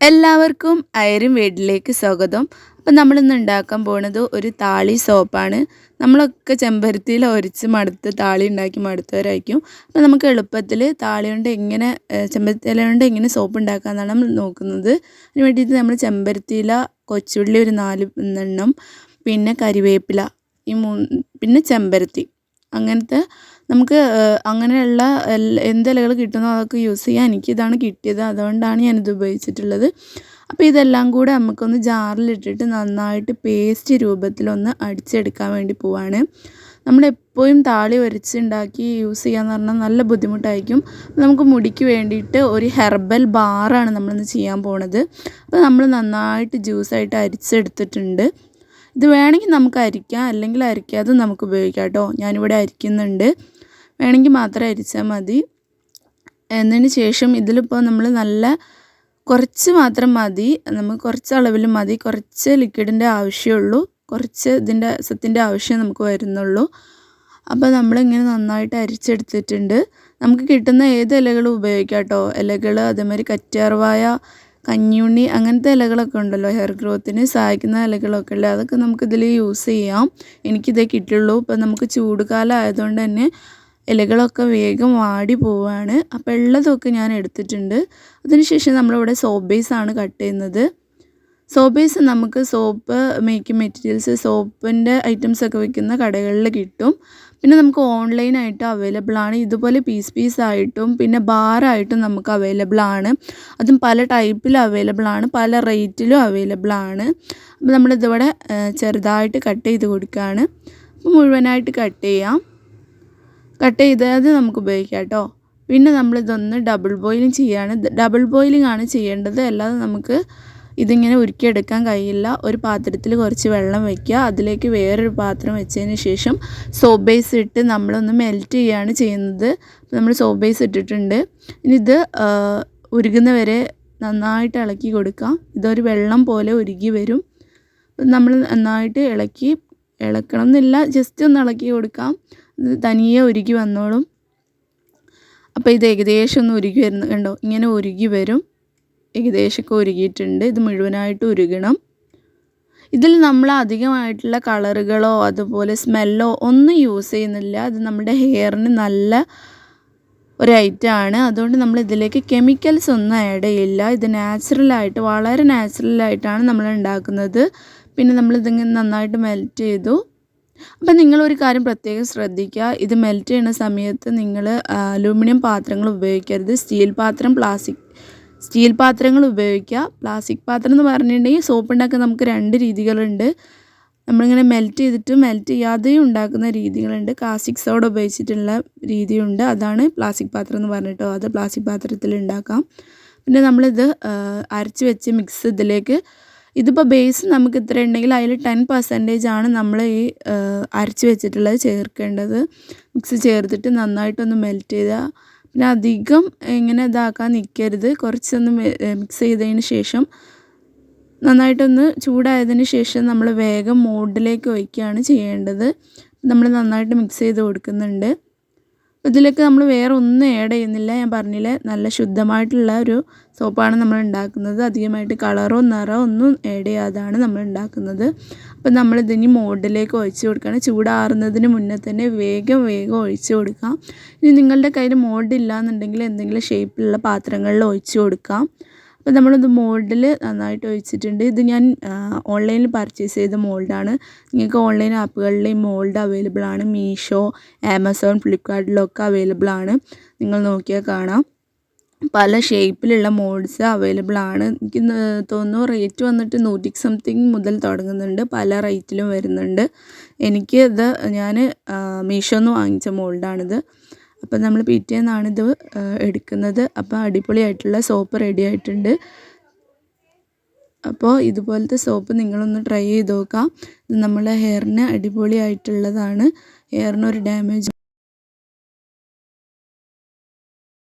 എല്ലാവർക്കും അയരും വീട്ടിലേക്ക് സ്വാഗതം. അപ്പം നമ്മളിന്ന് ഉണ്ടാക്കാൻ പോണത് ഒരു താളി സോപ്പാണ്. നമ്മളൊക്കെ ചെമ്പരത്തിയിൽ ഒരിച്ച് മടുത്ത് താളി ഉണ്ടാക്കി മടുത്തവരായിരിക്കും. അപ്പം നമുക്ക് എളുപ്പത്തിൽ താളി കൊണ്ട് എങ്ങനെ ചെമ്പരത്തിയില കൊണ്ട് എങ്ങനെ സോപ്പ് ഉണ്ടാക്കാമെന്നാണ് നമ്മൾ നോക്കുന്നത്. അതിന് വേണ്ടിയിട്ട് നമ്മൾ ചെമ്പരത്തിയില കൊച്ചുള്ളി ഒരു നാല് എണ്ണം പിന്നെ കരിവേപ്പില ഈ മൂന്ന് പിന്നെ ചെമ്പരത്തി. അങ്ങനത്തെ നമുക്ക് അങ്ങനെയുള്ള എന്ത് ഇലകൾ കിട്ടുന്നോ അതൊക്കെ യൂസ് ചെയ്യാം എനിക്കിതാണ് കിട്ടിയത്. അതുകൊണ്ടാണ് ഞാനിത് ഉപയോഗിച്ചിട്ടുള്ളത്. അപ്പോൾ ഇതെല്ലാം കൂടെ നമുക്കൊന്ന് ജാറിലിട്ടിട്ട് നന്നായിട്ട് പേസ്റ്റ് രൂപത്തിലൊന്ന് അടിച്ചെടുക്കാൻ വേണ്ടി പോവാണ്. നമ്മളെപ്പോഴും താളി വരച്ചുണ്ടാക്കി യൂസ് ചെയ്യാന്ന് പറഞ്ഞാൽ നല്ല ബുദ്ധിമുട്ടായിരിക്കും. നമുക്ക് മുടിക്ക് വേണ്ടിയിട്ട് ഒരു ഹെർബൽ ബാറാണ് നമ്മളിന്ന് ചെയ്യാൻ പോണത്. അപ്പോൾ നമ്മൾ നന്നായിട്ട് ജ്യൂസായിട്ട് അരിച്ചെടുത്തിട്ടുണ്ട്. ഇത് വേണമെങ്കിൽ നമുക്ക് അരിക്കാം അല്ലെങ്കിൽ അരിക്കാതെ നമുക്ക് ഉപയോഗിക്കാം കേട്ടോ. ഞാനിവിടെ അരിക്കുന്നുണ്ട്. വേണമെങ്കിൽ മാത്രം അരിച്ചാൽ മതി. എന്നതിന് ശേഷം ഇതിലിപ്പോൾ നമ്മൾ നല്ല കുറച്ച് മാത്രം മതി. നമുക്ക് കുറച്ച് അളവിൽ മതി. കുറച്ച് ലിക്വിഡിന്റെ ആവശ്യമുള്ളൂ കുറച്ച് ഇതിന്റെ സത്തിന്റെ ആവശ്യം നമുക്ക് വരുന്നുള്ളൂ. അപ്പോൾ നമ്മളിങ്ങനെ നന്നായിട്ട് അരിച്ചെടുത്തിട്ടുണ്ട്. നമുക്ക് കിട്ടുന്ന ഏത് ഇലകളും ഉപയോഗിക്കാം കേട്ടോ? ഇലകൾ അതേമാതിരി കറ്റാർവായ കഞ്ഞുണ്ണി അങ്ങനത്തെ ഇലകളൊക്കെ ഉണ്ടല്ലോ. ഹെയർ ഗ്രോത്തിന് സഹായിക്കുന്ന ഇലകളൊക്കെ ഉള്ളത് അതൊക്കെ നമുക്കിതിൽ യൂസ് ചെയ്യാം. എനിക്കിതേ കിട്ടുള്ളൂ ഇപ്പം നമുക്ക് ചൂട് കാലം ആയതുകൊണ്ട് തന്നെ ഇലകളൊക്കെ വേഗം വാടി പോവുകയാണ് അപ്പോൾ ഉള്ളതൊക്കെ ഞാൻ എടുത്തിട്ടുണ്ട്. അതിനുശേഷം നമ്മളിവിടെ സോപ്പ് ബേസാണ് കട്ട് ചെയ്യുന്നത്. സോപ്പ് നമുക്ക് സോപ്പ് മേക്കിംഗ് മെറ്റീരിയൽസ് സോപ്പിന്റെ ഐറ്റംസ് ഒക്കെ വിൽക്കുന്ന കടകളിൽ കിട്ടും. പിന്നെ നമുക്ക് ഓൺലൈനായിട്ട് അവൈലബിൾ ആണ്. ഇതുപോലെ പീസ് പീസ് ആയിട്ടും പിന്നെ ബാറായിട്ടും നമുക്ക് അവൈലബിൾ ആണ്. അതും പല ടൈപ്പിലും അവൈലബിൾ ആണ്. പല റേറ്റിലും അവൈലബിൾ ആണ്. അപ്പോൾ നമ്മളിതിവിടെ ചെറുതായിട്ട് കട്ട് ചെയ്ത് കൊടുക്കുകയാണ്. അപ്പോൾ മുഴുവനായിട്ട് കട്ട് ചെയ്യാം. കട്ട് ചെയ്തത് നമുക്ക് ഉപയോഗിക്കാം കേട്ടോ. പിന്നെ നമ്മളിതൊന്ന് ഡബിൾ ബോയിലിംഗ് ചെയ്യാണ്. ഡബിൾ ബോയിലിംഗ് ആണ് ചെയ്യേണ്ടത്. അല്ലാതെ നമുക്ക് ഇതിങ്ങനെ ഉരുക്കിയെടുക്കാൻ കഴിയില്ല. ഒരു പാത്രത്തിൽ കുറച്ച് വെള്ളം വയ്ക്കുക അതിലേക്ക് വേറൊരു പാത്രം വെച്ചതിന് ശേഷം സോപ്പ് ബേസ് ഇട്ട് നമ്മളൊന്ന് മെൽറ്റ് ചെയ്യുകയാണ് ചെയ്യുന്നത്. നമ്മൾ സോപ്പ് ബേസ് ഇട്ടിട്ടുണ്ട്. ഇനി ഇത് ഉരുകുന്ന വരെ നന്നായിട്ട് ഇളക്കി കൊടുക്കാം ഇതൊരു വെള്ളം പോലെ ഉരുകി വരും. നമ്മൾ നന്നായിട്ട് ഇളക്കി ഇളക്കണം എന്നില്ല ജസ്റ്റ് ഒന്ന് ഇളക്കി കൊടുക്കാം. തനിയെ ഉരുകി വന്നോളും. അപ്പോൾ ഇത് ഏകദേശം ഒന്ന് ഉരുകി വരുന്ന കണ്ടോ? ഇങ്ങനെ ഉരുകി വരും. ഏകദേശമൊക്കെ ഉരുകിയിട്ടുണ്ട് ഇത് മുഴുവനായിട്ട് ഉരുകണം. ഇതിൽ നമ്മൾ അധികമായിട്ടുള്ള കളറുകളോ അതുപോലെ സ്മെല്ലോ ഒന്നും യൂസ് ചെയ്യുന്നില്ല. അത് നമ്മുടെ ഹെയറിന് നല്ല ഒരു ഐറ്റമാണ് അതുകൊണ്ട് നമ്മൾ ഇതിലേക്ക് കെമിക്കൽസ് ഒന്നും ആഡ് ചെയ്യില്ല. ഇത് നാച്ചുറലായിട്ട് വളരെ നാച്ചുറലായിട്ടാണ് നമ്മൾ ഉണ്ടാക്കുന്നത്. പിന്നെ നമ്മൾ നമ്മളിതിങ്ങനെ നന്നായിട്ട് മെൽറ്റ് ചെയ്തു. അപ്പം നിങ്ങളൊരു കാര്യം പ്രത്യേകം ശ്രദ്ധിക്കുക. ഇത് മെൽറ്റ് ചെയ്യുന്ന സമയത്ത് നിങ്ങൾ അലൂമിനിയം പാത്രങ്ങൾ ഉപയോഗിക്കരുത്. സ്റ്റീൽ പാത്രം പ്ലാസ്റ്റിക് സ്റ്റീൽ പാത്രങ്ങൾ ഉപയോഗിക്കുക. പ്ലാസ്റ്റിക് പാത്രം എന്ന് പറഞ്ഞിട്ടുണ്ടെങ്കിൽ സോപ്പ് ഉണ്ടാക്കാൻ നമുക്ക് രണ്ട് രീതികളുണ്ട്. നമ്മളിങ്ങനെ മെൽറ്റ് ചെയ്തിട്ട് മെൽറ്റ് ചെയ്യാതെയും ഉണ്ടാക്കുന്ന രീതികളുണ്ട്. കാസ്റ്റിക് സോഡ ഉപയോഗിച്ചിട്ടുള്ള രീതിയുണ്ട്. അതാണ് പ്ലാസ്റ്റിക് പാത്രം എന്ന് പറഞ്ഞിട്ടോ അത് പ്ലാസ്റ്റിക് പാത്രത്തിൽ ഉണ്ടാക്കാം. പിന്നെ നമ്മളിത് അരച്ച് വെച്ച് മിക്സ് ഇതിലേക്ക്. ഇതിപ്പോൾ ബേസ് നമുക്ക് ഇത്ര ഉണ്ടെങ്കിൽ അതിൽ ടെൻ പെർസെന്റേജ് ആണ് നമ്മൾ ഈ അരച്ച് വെച്ചിട്ടുള്ളത് ചേർക്കേണ്ടത്. മിക്സ് ചേർത്തിട്ട് നന്നായിട്ടൊന്ന് മെൽറ്റ് ചെയ്ത പിന്നെ അധികം ഇങ്ങനെ ഇതാക്കാൻ നിൽക്കരുത് കുറച്ചൊന്ന് മിക്സ് ചെയ്തതിന് ശേഷം നന്നായിട്ടൊന്ന് ചൂടായതിന് ശേഷം നമ്മൾ വേഗം മോൾഡിലേക്ക് ഒഴിക്കുകയാണ് ചെയ്യേണ്ടത്. നമ്മൾ നന്നായിട്ട് മിക്സ് ചെയ്ത് കൊടുക്കുന്നുണ്ട്. ഇതിലേക്ക് നമ്മൾ വേറെ ഒന്നും ആഡ് ചെയ്യുന്നില്ല. ഞാൻ പറഞ്ഞില്ലേ നല്ല ശുദ്ധമായിട്ടുള്ള ഒരു സോപ്പാണ് നമ്മൾ ഉണ്ടാക്കുന്നത്. അധികമായിട്ട് കളറോ നിറോ ഒന്നും ആഡ് ചെയ്യാതാണ് നമ്മൾ ഉണ്ടാക്കുന്നത്. അപ്പം നമ്മൾ ഇതിനി മോഡിലേക്ക് ഒഴിച്ച് കൊടുക്കണം ചൂടാറുന്നതിന് മുന്നേ തന്നെ വേഗം വേഗം ഒഴിച്ച് കൊടുക്കാം. ഇനി നിങ്ങളുടെ കയ്യിൽ മോൾഡ് ഇല്ലാന്നുണ്ടെങ്കിൽ എന്തെങ്കിലും ഷേപ്പിലുള്ള പാത്രങ്ങളിൽ ഒഴിച്ച് കൊടുക്കാം. അപ്പോൾ നമ്മളിത് മോൾഡിൽ നന്നായിട്ട് ഒഴിച്ചിട്ടുണ്ട്. ഇത് ഞാൻ ഓൺലൈനിൽ പർച്ചേസ് ചെയ്ത മോൾഡാണ്. നിങ്ങൾക്ക് ഓൺലൈൻ ആപ്പുകളിൽ മോൾഡ് അവൈലബിൾ ആണ്. മീഷോ ആമസോൺ ഫ്ലിപ്കാർട്ടിലൊക്കെ അവൈലബിൾ ആണ്. നിങ്ങൾ നോക്കിയാൽ കാണാം. പല ഷേപ്പിലുള്ള മോൾഡ്സ് അവൈലബിൾ ആണ്. എനിക്ക് തോന്നുന്നു റേറ്റ് വന്നിട്ട് നൂറ്റി സംതിങ് മുതൽ തുടങ്ങുന്നുണ്ട്. പല റേറ്റിലും വരുന്നുണ്ട്. എനിക്ക് ഇത് ഞാൻ മീഷോന്ന് വാങ്ങിച്ച മോൾഡാണിത്. അപ്പോൾ നമ്മൾ പിറ്റേന്നാണ് ഇത് എടുക്കുന്നത്. അപ്പോൾ അടിപൊളിയായിട്ടുള്ള സോപ്പ് റെഡി ആയിട്ടുണ്ട്. അപ്പോൾ ഇതുപോലത്തെ സോപ്പ് നിങ്ങളൊന്ന് ട്രൈ ചെയ്ത് നോക്കാം. ഇത് നമ്മളെ ഹെയറിന് അടിപൊളിയായിട്ടുള്ളതാണ്. ഹെയറിനൊരു ഡാമേജ്